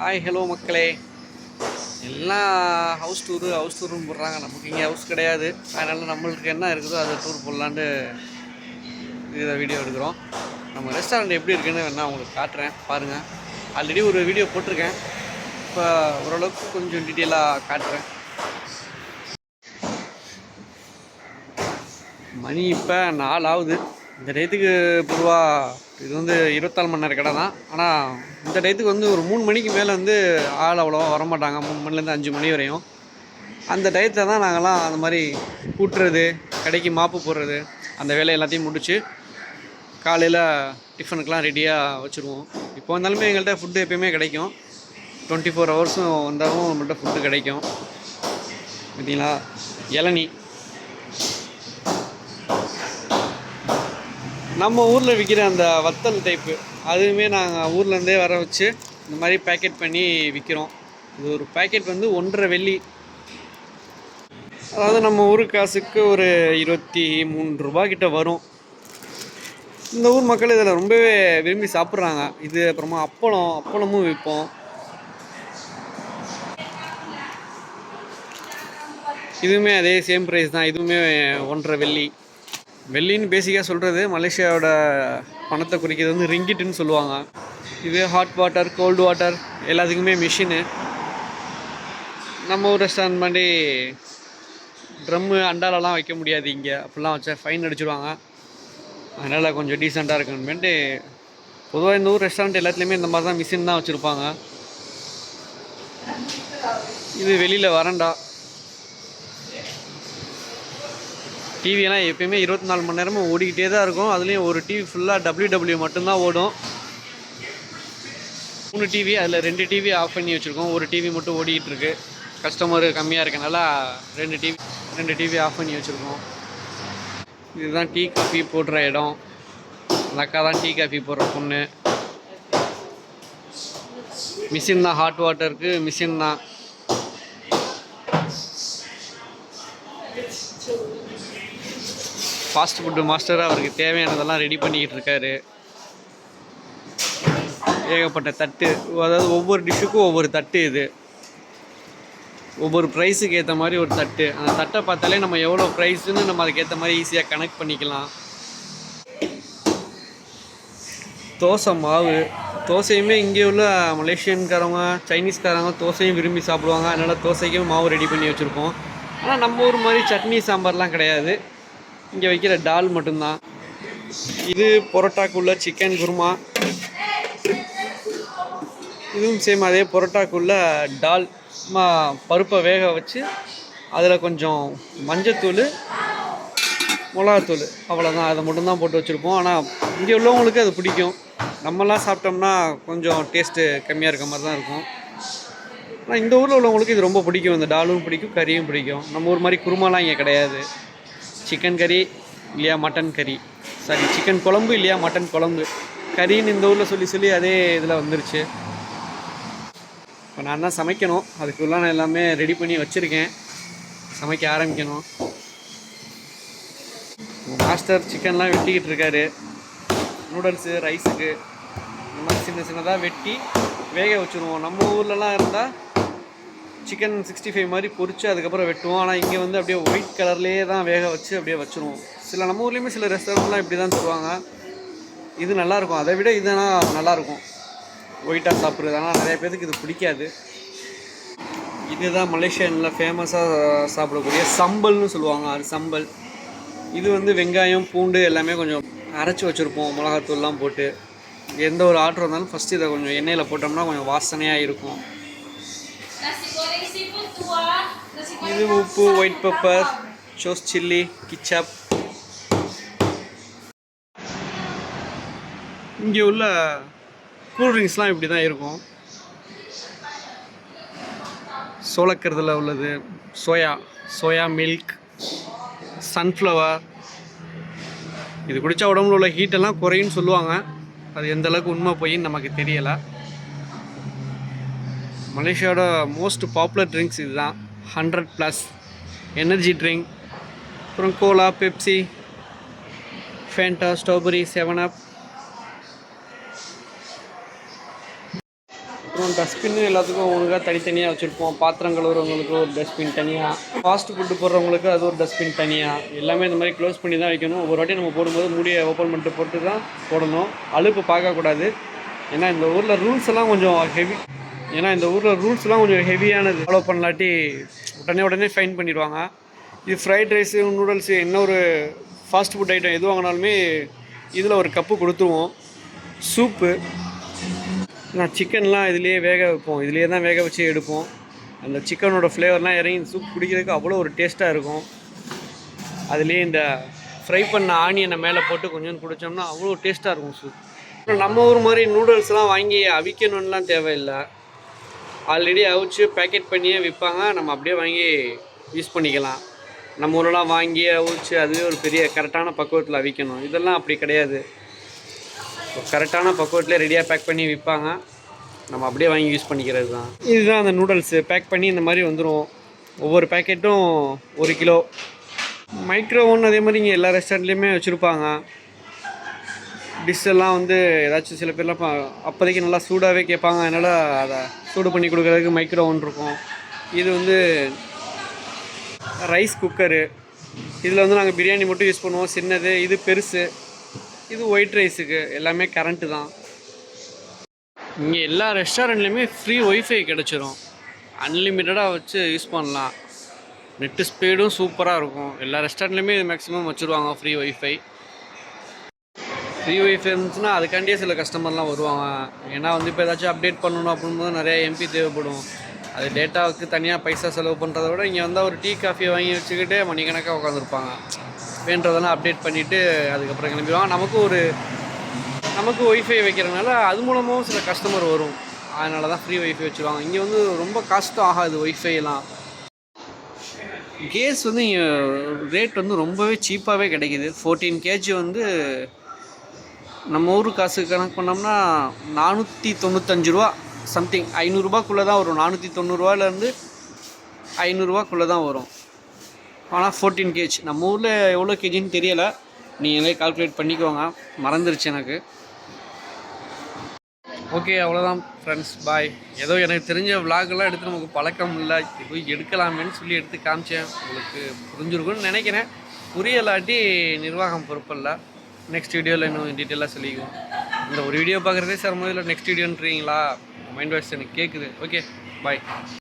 Hi hello மக்களே. எல்லாம் house tour house டூருன்னு போடுறாங்க. நமக்கு இங்கே ஹவுஸ் கிடையாது. அதனால் நம்மளுக்கு என்ன இருக்குதோ அதை டூர் போடலான்ட்டு இதை வீடியோ எடுக்கிறோம். நம்ம ரெஸ்டாரண்ட் எப்படி இருக்குன்னு வேணால் உங்களுக்கு காட்டுறேன். பாருங்கள் ஆல்ரெடி ஒரு வீடியோ போட்டிருக்கேன். இப்போ ஓரளவுக்கு கொஞ்சம் டீட்டெயிலாக காட்டுறேன். மணி இப்போ நாலாவது. ஆகுது இந்த டேத்துக்கு பொதுவாக இது வந்து இருபத்தாலு மணி நேரம் கடை தான் ஆனால் இந்த டயத்துக்கு வந்து ஒரு மூணு மணிக்கு மேலே வந்து ஆள் அவ்வளோவா வரமாட்டாங்க. மூணு மணிலேருந்து அஞ்சு மணி வரையும். அந்த டயத்தில் தான் நாங்கள்லாம் அந்த மாதிரி கூட்டுறது கடைக்கு மாப்பு போடுறது அந்த வேலை எல்லாத்தையும் முடித்து காலையில் டிஃபனுக்கெலாம் ரெடியாக வச்சுருவோம். இப்போ வந்தாலுமே எங்கள்கிட்ட ஃபுட்டு எப்பயுமே கிடைக்கும். டுவெண்ட்டி ஃபோர் ஹவர்ஸும் வந்தாலும் நம்மள்கிட்ட ஃபுட்டு கிடைக்கும். பார்த்தீங்களா? இளநீ. நம்ம ஊரில் விற்கிற அந்த வத்தல் டைப்பு அதுவுமே நாங்கள் ஊர்லேருந்தே வர வச்சு இந்த மாதிரி பேக்கெட் பண்ணி விற்கிறோம் இது ஒரு பேக்கெட் வந்து ஒன்றரை வெள்ளி. அதாவது நம்ம ஊர் காசுக்கு ஒரு இருபத்தி மூணு ரூபா வரும். இந்த ஊர் மக்கள் இதில் ரொம்பவே விரும்பி சாப்பிட்றாங்க. இது அப்புறமா அப்பளம் அப்பளமும் விற்போம் இதுவுமே அதே சேம் ப்ரைஸ் தான். இதுவுமே ஒன்றரை வெள்ளி. வெள்ளின்னு பேசிக்காக சொல்கிறது மலேசியாவோட பணத்தை குறிக்கிறது வந்து ரிங்கிட்டுன்னு சொல்லுவாங்க. இது ஹாட் வாட்டர் கோல்டு வாட்டர் எல்லாத்துக்குமே மிஷினு நம்ம ஊர் ரெஸ்டாரண்ட் மாதிரி ட்ரம்மு அண்டாலெல்லாம் வைக்க முடியாது இங்கே. அப்படிலாம் வச்சா ஃபைன் அடிச்சிடுவாங்க அதனால் கொஞ்சம் டீசெண்டாக இருக்கணுமேட்டு பொதுவாக இந்த ஊர் ரெஸ்டாரண்ட் எல்லாத்துலேயுமே இந்த மாதிரி தான் மிஷின் தான் வச்சுருப்பாங்க. இது வெளியில் வரண்டா டிவியெல்லாம் எப்பயுமே இருபத்தி நாலு மணி நேரமும் ஓடிக்கிட்டே தான் இருக்கும். அதுலேயும் ஒரு டிவி ஃபுல்லாக டபிள்யூ டபிள்யூ மட்டும்தான் ஓடும். மூணு டிவி அதில் ரெண்டு டிவி ஆஃப் பண்ணி வச்சுருக்கோம். ஒரு டிவி மட்டும் ஓடிக்கிட்டு இருக்கு. கஸ்டமர் கம்மியாக இருக்கனால ரெண்டு டிவி ரெண்டு டிவி ஆஃப் பண்ணி வச்சுருக்கோம். இதுதான் டீ காஃபி போடுற இடம். அந்த அக்கா தான் டீ காஃபி போடுற பொண்ணு. மிஷின் தான் ஹாட் வாட்டருக்கு மிஷின் தான். ஃபாஸ்ட் ஃபுட்டு மாஸ்டராக அவருக்கு தேவையானதெல்லாம் ரெடி பண்ணிக்கிட்டு இருக்காரு. ஏகப்பட்ட தட்டு அதாவது ஒவ்வொரு டிஷ்ஷுக்கும் ஒவ்வொரு தட்டு இது. ஒவ்வொரு ப்ரைஸுக்கு ஏற்ற மாதிரி ஒரு தட்டு. அந்த தட்டை பார்த்தாலே நம்ம எவ்வளோ ப்ரைஸுன்னு நம்ம அதுக்கேற்ற மாதிரி ஈஸியாக கனெக்ட் பண்ணிக்கலாம். தோசை மாவு. தோசையுமே இங்கே உள்ள மலேசியன்காரவங்க சைனீஸ்காரவங்க தோசையும் விரும்பி சாப்பிடுவாங்க. அதனால் தோசைக்கும் மாவு ரெடி பண்ணி வச்சுருப்போம். ஆனால் நம்ம ஊர் மாதிரி சட்னி சாம்பார்லாம் கிடையாது. இங்கே வைக்கிற டால் மட்டும்தான். இது பரோட்டாக்குள்ள சிக்கன் குருமா. இதுவும் சேம் அதே பரோட்டாக்குள்ள டால். பருப்பை வேக வச்சு அதில் கொஞ்சம் மஞ்சத்தூள் மிளகாத்தூள் அவ்வளோதான் அதை மட்டும்தான் போட்டு வச்சுருப்போம். ஆனால் இங்கே உள்ளவங்களுக்கு அது பிடிக்கும். நம்மலாம் சாப்பிட்டோம்னா கொஞ்சம் டேஸ்ட்டு கம்மியாக இருக்க மாதிரி தான் இருக்கும். ஆனால் இந்த ஊரில் உள்ளவங்களுக்கு இது ரொம்ப பிடிக்கும். இந்த டாலும் பிடிக்கும் கறியும் பிடிக்கும். நம்ம ஊர் மாதிரி குருமாலாம் இங்கே கிடையாது. சிக்கன் கறி இல்லையா மட்டன் கறி சாரி சிக்கன் குழம்பு இல்லையா மட்டன் குழம்பு. கறின்னு இந்த ஊரில் சொல்லி சொல்லி அதே இதில் வந்துருச்சு. இப்போ நான் தான் சமைக்கணும். அதுக்குள்ள நான் எல்லாமே ரெடி பண்ணி வச்சுருக்கேன். சமைக்க ஆரம்பிக்கணும். மாஸ்டர் சிக்கன்லாம் வெட்டிக்கிட்டு இருக்காரு. நூடுல்ஸு ரைஸுக்கு இந்த மாதிரி சின்ன சின்னதாக வெட்டி வேக வச்சுருவோம். நம்ம ஊர்லலாம் இருந்தால் சிக்கன் சிக்ஸ்டி ஃபைவ் மாதிரி பொறிச்சு அதுக்கப்புறம் வெட்டுவோம். ஆனால் இங்கே வந்து அப்படியே ஒயிட் கலர்லேயே தான் வேக வச்சு அப்படியே வச்சுருவோம். சில நம்ம ஊர்லேயுமே சில ரெஸ்டாரண்ட்லாம் இப்படி தான் தருவாங்க. இது நல்லாயிருக்கும். அதை விட இதுனா நல்லாயிருக்கும். ஒயிட்டாக சாப்பிட்றது. ஆனால் நிறைய பேருக்கு இது பிடிக்காது. இதுதான் மலேசியனில் ஃபேமஸாக சாப்பிடக்கூடிய சம்பல்னு சொல்லுவாங்க. அது சம்பல். இது வந்து வெங்காயம் பூண்டு எல்லாமே கொஞ்சம் அரைச்சி வச்சுருப்போம். மிளகாத்தூள்லாம் போட்டு. எந்த ஒரு ஆர்டர் வந்தாலும் ஃபஸ்ட்டு இதை கொஞ்சம் எண்ணெயில் போட்டோம்னா கொஞ்சம் வாசனையாக இருக்கும். இது உப்பு white pepper sauce chilli ketchup இங்கே உள்ள கூல்ட்ரிங்க்ஸ்லாம் இப்படி தான் இருக்கும். சோளக்கருதில் உள்ளது சோயா சோயா மில்க் சன்ஃப்ளவர் இது குடித்தா உடம்புல உள்ள ஹீட்டெல்லாம் குறையும்னு சொல்லுவாங்க. அது எந்த அளவுக்கு உண்மை போயின்னு நமக்கு தெரியலை. மலேசியாவோட மோஸ்ட் பாப்புலர் ட்ரிங்க்ஸ் இதுதான். ஹண்ட்ரட் ப்ளஸ் எனர்ஜி ட்ரிங்க் அப்புறம் cola Pepsi Fanta strawberry seven up அப்புறம் டஸ்ட்பின்னு எல்லாத்துக்கும் ஒழுங்காக தனித்தனியாக வச்சுருப்போம். பாத்திரம் கழுவுறவங்களுக்கு ஒரு டஸ்ட்பின் தனியாக ஃபாஸ்ட் ஃபுட்டு போடுறவங்களுக்கு அது ஒரு டஸ்ட்பின் தனியாக எல்லாமே இந்த மாதிரி க்ளோஸ் பண்ணி தான் வைக்கணும். ஒவ்வொரு வாட்டி நம்ம போடும்போது மூடியை ஓப்பன் பண்ணிட்டு போட்டு தான் போடணும். அழுப்பு பார்க்கக்கூடாது. ஏன்னா இந்த ஊரில் ரூல்ஸ் எல்லாம் கொஞ்சம் ஹெவி ஏன்னா இந்த ஊரில் ரூல்ஸ்லாம் கொஞ்சம் ஹெவியானது. ஃபாலோ பண்ணலாட்டி உடனே உடனே ஃபைன் பண்ணிடுவாங்க. இது ஃப்ரைட் ரைஸு நூடுல்ஸு என்ன ஒரு ஃபாஸ்ட் ஃபுட் ஐட்டம் எது வாங்கினாலுமே இதில் ஒரு கப்பு கொடுத்துருவோம். சூப்பு நான் சிக்கன்லாம் இதுலேயே வேக வைப்போம். இதுலேயே தான் வேக வச்சு எடுப்போம். அந்த சிக்கனோட ஃப்ளேவர்லாம் இறங்கி சூப் குடிக்கிறதுக்கு அவ்வளோ ஒரு டேஸ்ட்டாக இருக்கும். அதுலேயே இந்த ஃப்ரை பண்ண ஆனியனை மேலே போட்டு கொஞ்சம் குடித்தோம்னா அவ்வளோ டேஸ்ட்டாக இருக்கும் சூப் நம்ம ஊர் மாதிரி நூடுல்ஸ்லாம் வாங்கி அவிக்கணும்லாம் தேவையில்லை. ஆல்ரெடி அவிச்சு பேக்கெட் பண்ணியே விற்பாங்க நம்ம அப்படியே வாங்கி யூஸ் பண்ணிக்கலாம். நம்ம ஊரெலாம் வாங்கி அவிச்சு அதுவே ஒரு பெரிய கரெக்டான பக்குவத்தில் அவிக்கணும். இதெல்லாம் அப்படி கிடையாது. கரெக்டான பக்குவத்தில் ரெடியாக பேக் பண்ணி விற்பாங்க நம்ம அப்படியே வாங்கி யூஸ் பண்ணிக்கிறது தான் இதுதான் அந்த நூடுல்ஸு பேக் பண்ணி இந்த மாதிரி வந்துடும் ஒவ்வொரு பேக்கெட்டும் ஒரு கிலோ. மைக்ரோ ஓவன் அதே மாதிரி இங்கே எல்லா ரெஸ்டாரண்ட்லேயுமே வச்சுருப்பாங்க. டிஷ்ஷெல்லாம் வந்து ஏதாச்சும் சில பேர்லாம் அப்போதைக்கு நல்லா சூடாகவே கேட்பாங்க. அதனால் அதை சூடு பண்ணி கொடுக்குறதுக்கு மைக்ரோ ஓவன் இருக்கும். இது வந்து ரைஸ் குக்கரு இதில் வந்து நாங்கள் பிரியாணி மட்டும் யூஸ் பண்ணுவோம். சின்னது இது பெருசு. இது ஒயிட் ரைஸுக்கு எல்லாமே கரண்ட்டு தான். இங்கே எல்லா ரெஸ்டாரண்ட்லேயுமே ஃப்ரீ ஒய்ஃபை கிடச்சிரும். அன்லிமிட்டடாக வச்சு யூஸ் பண்ணலாம். நெட்டு ஸ்பீடும் சூப்பராக இருக்கும். எல்லா ரெஸ்டாரண்ட்லேயுமே இது மேக்ஸிமம் வச்சுருவாங்க ஃப்ரீ ஒய்ஃபை ஃப்ரீ ஃபிலிம்ஸ்னால் இருந்துச்சுன்னா அதுக்காண்டியே சில கஸ்டமர்லாம் வருவாங்க. ஏன்னா வந்து இப்போ ஏதாச்சும் அப்டேட் பண்ணணும் அப்படின்போது நிறைய எம்பி தேவைப்படும். அது டேட்டாவுக்கு தனியாக பைசா செலவு பண்ணுறத விட இங்கே வந்தால் ஒரு டீ காஃபியை வாங்கி வச்சுக்கிட்டு மணிக்கணக்காக உட்காந்துருப்பாங்க வேண்டதெல்லாம் அப்டேட் பண்ணிவிட்டு அதுக்கப்புறம் கிளம்பிடுவாங்க. நமக்கு ஒரு நமக்கு ஒய்ஃபை வைக்கிறதுனால அது மூலமாகவும் சில கஸ்டமர் வரும். அதனால தான் ஃப்ரீ ஒய்ஃபை வச்சுருவாங்க. இங்கே வந்து ரொம்ப காஸ்ட்டும் ஆகாது ஒய்ஃபைலாம் கேஸ் வந்து இங்கே ரேட் வந்து ரொம்பவே சீப்பாகவே கிடைக்கிது. ஃபோர்டீன் கேஜி வந்து நம்ம ஊர் காசு கணக்கு பண்ணோம்னா நானூற்றி தொண்ணூத்தஞ்சு ரூபா சம்திங் ஐநூறுரூபாக்குள்ளே தான் வரும். நானூற்றி தொண்ணூறுரூவாலேருந்து ஐநூறுரூவாக்குள்ளே தான் வரும். ஆனால் ஃபோர்டீன் கேஜ் நம்ம ஊரில் எவ்வளோ கேஜின்னு தெரியலை. நீங்களே கால்குலேட் பண்ணிக்கோங்க. மறந்துருச்சு எனக்கு. ஓகே அவ்வளோதான் ஃப்ரெண்ட்ஸ் பாய் ஏதோ எனக்கு தெரிஞ்ச விலாகெல்லாம் எடுத்து நமக்கு பழக்கம் இல்லை. போய் எடுக்கலாமேன்னு சொல்லி எடுத்து காமிச்சேன். உங்களுக்கு புரிஞ்சுருக்குன்னு நினைக்கிறேன். புரியலாட்டி நிர்வாகம் பொறுப்பில்லை நெக்ஸ்ட் வீடியோவில் இன்னும் டீட்டெயிலாக சொல்லிக்குவோம். இந்த ஒரு வீடியோ பார்க்குறதே சார் முதல்ல நெக்ஸ்ட் வீடியோன்றீங்களா மைண்ட் வாய்ஸ் எனக்கு கேட்குது ஓகே பாய்